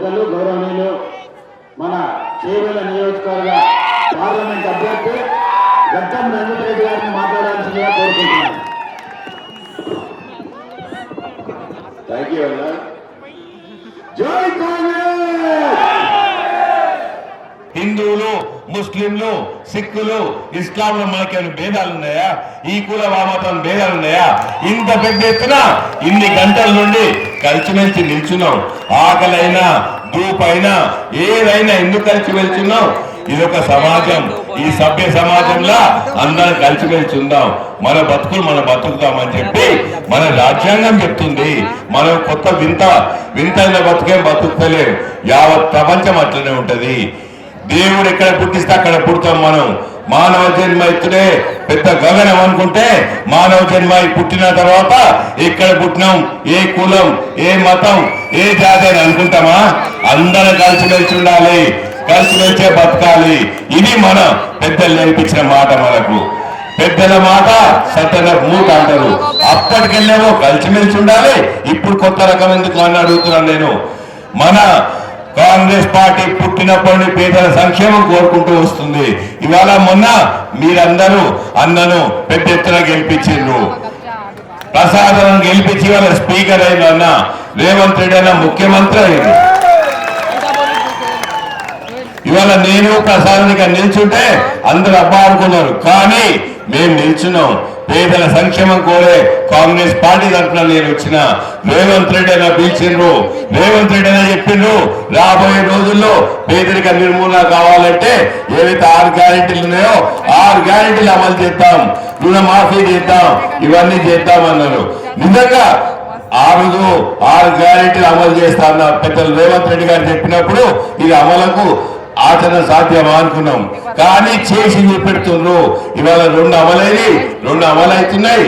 పెద్దలు గౌరవనీయులు మన చేవెళ్ళ నియోజకవర్గ పార్లమెంట్ అభ్యర్థి గద్దం రంజిత్ గారిని మాట్లాడాల్సిందిగా కోరుకుంటున్నాను. థ్యాంక్ యూ అన్న ముస్లింలు సిక్కులు ఇస్లాంలో మనకేమైనా భేదాలు ఉన్నాయా? ఈ కుల వామతం భేదాలు ఉన్నాయా? ఇంత పెద్ద ఎత్తున ఇన్ని గంటల నుండి కలిసి కలిసిమెలిసి నిల్చున్నాం. ఆకలైనా దూపైనా ఏదైనా ఎందుకు కలిసి వెళ్తున్నాం ఇది ఒక సమాజం. ఈ సభ్య సమాజంలో అందరం కలిసిమెలిసి ఉందాం మన బతుకులు మనం బతుకుతామని చెప్పి మన రాజ్యాంగం చెప్తుంది. మనం కొత్త వింత వింతైన బతుకేం బతుకుతలేం. యావత్ ప్రపంచం అట్లనే ఉంటది. దేవుడు ఎక్కడ పుట్టిస్తే అక్కడ పుడతాం మనం. మానవ జన్మ ఎత్తుడే పెద్ద గగనం అనుకుంటే మానవ జన్మ పుట్టిన తర్వాత ఎక్కడ పుట్టినాం? ఏ కులం? ఏ మతం? ఏ జాతి అని అనుకుంటామా? అందరం కలిసిమెలిసి ఉండాలి. కలిసిమెలిసే బతకాలి. ఇది మన పెద్దలు నేర్పించిన మాట మనకు. పెద్దల మాట సత్యన మూట అంటారు. అప్పటికెళ్ళేమో కలిసిమెలిసి ఉండాలి. ఇప్పుడు కొత్త రకం ఎందుకు అని అడుగుతున్నాను నేను. మన కాంగ్రెస్ పార్టీ పుట్టినప్పటి పేదల సంక్షేమం కోరుకుంటూ వస్తుంది. ఇవాళ మొన్న మీరందరూ అన్నను పెద్ద ఎత్తున గెలిపించిండ్రు. ప్రసాదం గెలిపించి వాళ్ళ స్పీకర్ అయిన అన్న రేవంత్ రెడ్డి అన్న ముఖ్యమంత్రి అయింది ఇవాళ నేను ప్రసాదానికి నిల్చుంటే అందరు అబ్బా అనుకున్నారు. కానీ మేము నిల్చున్నాం. పేదల సంక్షేమం కోరే కాంగ్రెస్ పార్టీ తరఫున నేను వచ్చిన రేవంత్ రెడ్డి అయినా పిలిచిండ్రు. రేవంత్ రెడ్డి అయినా చెప్పిండ్రు రాబోయే రోజుల్లో పేదరిక నిర్మూలన కావాలంటే ఏవైతే ఆరు గ్యారెంటీలు ఉన్నాయో ఆరు గ్యారెంటీలు అమలు చేద్దాం. రుణమాఫీ చేద్దాం. ఇవన్నీ చేద్దామన్నారు నిజంగా ఆ రోజు ఆరు గ్యారెంటీలు అమలు చేస్తా అన్న పెద్దలు రేవంత్ రెడ్డి గారు చెప్పినప్పుడు ఇది అమలకు ఆచరణ సాధ్యమా అనుకున్నాం. కానీ చేసి చూపెడుతుండ్రు ఇవాళ రెండు అమలైనవి రెండు అమలవుతున్నాయి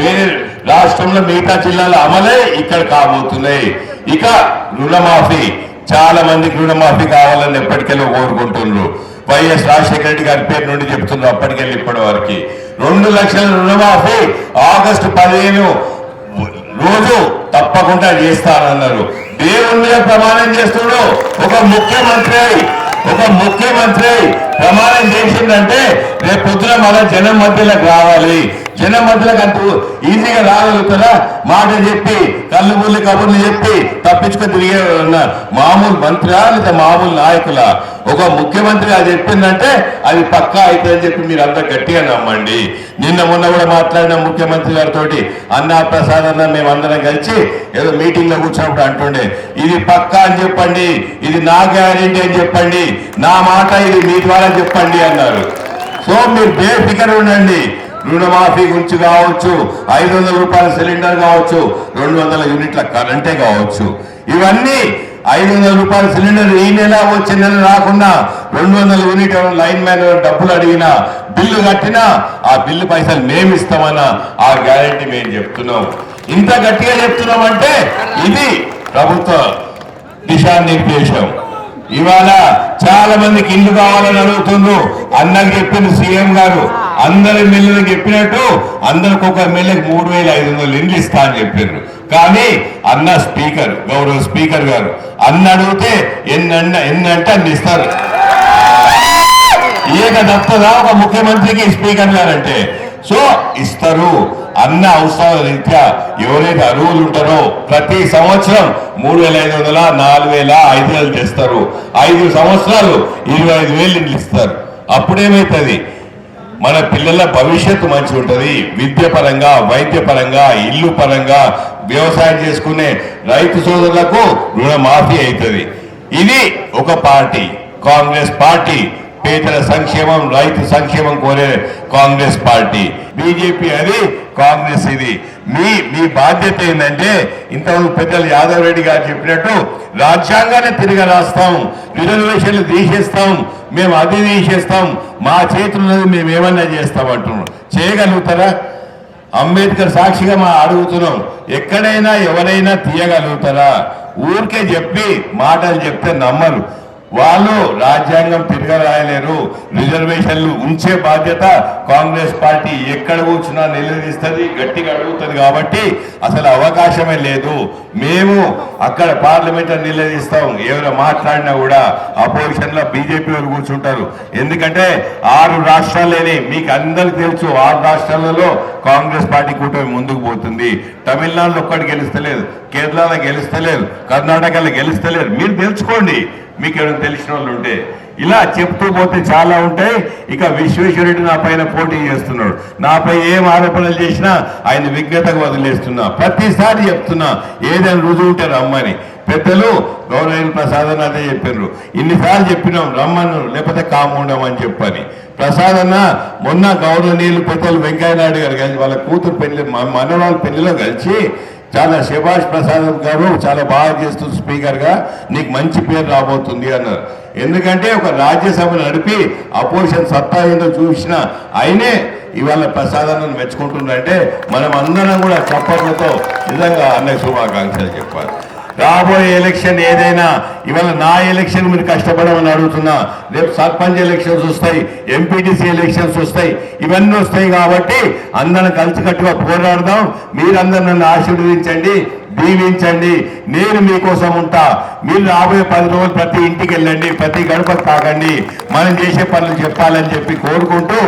వేరే రాష్ట్రంలో మిగతా జిల్లాలో అమలే ఇక్కడ కాబోతున్నాయి. ఇక రుణమాఫీ చాలా మందికి రుణమాఫీ కావాలని ఎప్పటికెళ్ళి కోరుకుంటున్నారు వైఎస్ రాజశేఖర రెడ్డి గారి పేరు నుండి చెప్తున్నారు అప్పటికెళ్ళి ఇప్పటి వరకు. రెండు లక్షల రుణమాఫీ ఆగస్టు పదిహేను రోజు తప్పకుండా చేస్తానన్నారు. దేవుని మీద ప్రమాణం చేస్తున్నాడు ఒక ముఖ్యమంత్రి ఒక ముఖ్యమంత్రి ప్రమాణం చేసిందంటే రేపు పొద్దున మన జనం మధ్యలోకి రావాలి. జనం మధ్యలోకి అంత ఈజీగా రాగలుగుతారా? మాట చెప్పి కళ్ళు బుల్లి కబుర్లు చెప్పి తప్పించుకొని తిరిగే ఉన్నారు. మామూలు మంత్రి లేదా మామూలు నాయకుల? ఒక ముఖ్యమంత్రి అది చెప్పిందంటే అది పక్కా అవుతుందని చెప్పి మీరు అంతా గట్టిగా నమ్మండి. నిన్న మొన్న కూడా మాట్లాడిన ముఖ్యమంత్రి గారితో అన్నా ప్రసాద్ అన్న మేమందరం కలిసి ఏదో మీటింగ్లో కూర్చున్నప్పుడు అంటుండే ఇది పక్కా అని చెప్పండి ఇది నా గ్యారెంటీ అని చెప్పండి నా మాట ఇది మీ ద్వారా చెప్పండి అన్నారు. సో మీరు బేఫికర్ ఉండండి. రుణమాఫీ గురించి కావచ్చు ఐదు వందల రూపాయల సిలిండర్ కావచ్చు రెండు వందల యూనిట్ల కరెంటే కావచ్చు. ఇవన్నీ ఐదు వందల రూపాయల సిలిండర్ ఈ నెల వచ్చే నెల రాకుండా రెండు వందల యూనిట్ లైన్ మ్యాన్ డబ్బులు అడిగినా బిల్లు కట్టినా ఆ బిల్లు పైసలు మేము ఇస్తామన్నా ఆ గ్యారంటీ మేము చెప్తున్నాం. ఇంత గట్టిగా చెప్తున్నామంటే ఇది ప్రభుత్వ దిశానిర్దేశం ఇవాళ చాలా మందికి ఇల్లు కావాలని అడుగుతుండ్రు. అన్నకు చెప్పిన సీఎం గారు. అందరి ఎమ్మెల్యేలు చెప్పినట్టు అందరికి ఒక ఎమ్మెల్యేకి మూడు వేల ఐదు వందలు ఇండ్లు ఇస్తా అని చెప్పారు కానీ అన్న స్పీకర్ గౌరవ స్పీకర్ గారు అన్న అడిగితే ఎన్న ఎన్నంటే అన్ని ఇస్తారు. ఏక తప్పదా ఒక ముఖ్యమంత్రికి స్పీకర్ గారంటే సో ఇస్తారు. అన్న అవసరాల రీత్యా ఎవరైతే అరువులు ఉంటారో ప్రతి సంవత్సరం మూడు వేల ఐదు వందల నాలుగు వేల ఐదు వేలు తెస్తారు. ఐదు సంవత్సరాలు ఇరవై ఐదు వేలు ఇస్తారు. అప్పుడేమవుతుంది మన పిల్లల భవిష్యత్తు మంచి ఉంటుంది విద్య పరంగా వైద్య పరంగా ఇల్లు పరంగా వ్యవసాయం చేసుకునే రైతు సోదరులకు రుణమాఫీ అవుతుంది. ఇది ఒక పార్టీ కాంగ్రెస్ పార్టీ పేదల సంక్షేమం రైతు సంక్షేమం కోరే కాంగ్రెస్ పార్టీ. బీజేపీ అది కాంగ్రెస్ ఇది. మీ మీ బాధ్యత ఏంటంటే ఇంతవరకు పెద్దలు యాదవ్ రెడ్డి గారు చెప్పినట్టు రాజ్యాంగాన్ని తిరిగి రాస్తాం రిజర్వేషన్లు తీసేస్తాం మేము అది తీసేస్తాం మా చేతుల్లో మేము ఏమన్నా చేస్తాం అంటున్నాం చేయగలుగుతారా? అంబేద్కర్ సాక్షిగా మా అడుగుతున్నాం ఎక్కడైనా ఎవరైనా తీయగలుగుతారా? ఊరికే చెప్పి మాటలు చెప్తే నమ్మరు. వాళ్ళు రాజ్యాంగం తిరగరాయలేరు రిజర్వేషన్లు ఉంచే బాధ్యత కాంగ్రెస్ పార్టీ ఎక్కడ కూర్చున్నా నిలదీస్తుంది గట్టిగా అడుగుతుంది కాబట్టి అసలు అవకాశమే లేదు. మేము అక్కడ పార్లమెంట్ నిలదీస్తాం. ఎవరు మాట్లాడినా కూడా అపోజిషన్లో బీజేపీ వారు కూర్చుంటారు. ఎందుకంటే ఆరు రాష్ట్రాలేని మీకు అందరికి తెలుసు ఆరు రాష్ట్రాలలో కాంగ్రెస్ పార్టీ కూటమి ముందుకు పోతుంది. తమిళనాడులో ఒక్కటి గెలుస్తలేదు కేరళలో గెలుస్తలేదు కర్ణాటకలో గెలుస్తలేదు. మీరు తెలుసుకోండి. మీకు ఎవరైనా తెలిసిన వాళ్ళు ఉంటే ఇలా చెప్తూ పోతే చాలా ఉంటాయి. ఇక విశ్వేశ్వరుడు నా పైన పోటీ చేస్తున్నాడు. నాపై ఏం ఆరోపణలు చేసినా ఆయన విజ్ఞతకు వదిలేస్తున్నా. ప్రతిసారి చెప్తున్నా ఏదైనా రుజువు ఉంటే రమ్మని. పెద్దలు గౌరవ ప్రసాద్ అన్న అదే చెప్పారు ఇన్నిసార్లు చెప్పినాం రమ్మను లేకపోతే కాముండమని చెప్పని. ప్రసాద్ అన్న మొన్న గౌరవనీయులు పెద్దలు వెంకయ్య నాయుడు గారు కలిసి వాళ్ళ కూతురు పెళ్ళి మనవాళ్ళ పెళ్ళిలో కలిసి చాలా శభాష్ ప్రసాద్ గారు చాలా బాగా చేస్తుంది స్పీకర్గా నీకు మంచి పేరు రాబోతుంది అన్నారు. ఎందుకంటే ఒక రాజ్యసభ నడిపి అపోజిషన్ సత్తా ఏందో చూసిన ఆయనే ఇవాళ ప్రసాదాన్ని మెచ్చుకుంటుందంటే మనం అందరం కూడా చప్పట్లతో నిజంగా అన్న శుభాకాంక్షలు చెప్పాలి. రాబోయే ఎలక్షన్ ఏదైనా ఇవాళ నా ఎలక్షన్ మీరు కష్టపడమని అడుగుతున్నా రేపు సర్పంచ్ ఎలక్షన్స్ వస్తాయి ఎంపీటీసీ ఎలక్షన్స్ వస్తాయి ఇవన్నీ వస్తాయి కాబట్టి అందరం కలిసికట్టుగా పోరాడదాం. మీరందరూ నన్ను ఆశీర్వదించండి దీవించండి. నేను మీకోసం ఉంటా. మీరు రాబోయే పది రోజులు ప్రతి ఇంటికి వెళ్ళండి ప్రతి గడపకు తాగండి. మనం చేసే పనులు చెప్పాలని చెప్పి కోరుకుంటూ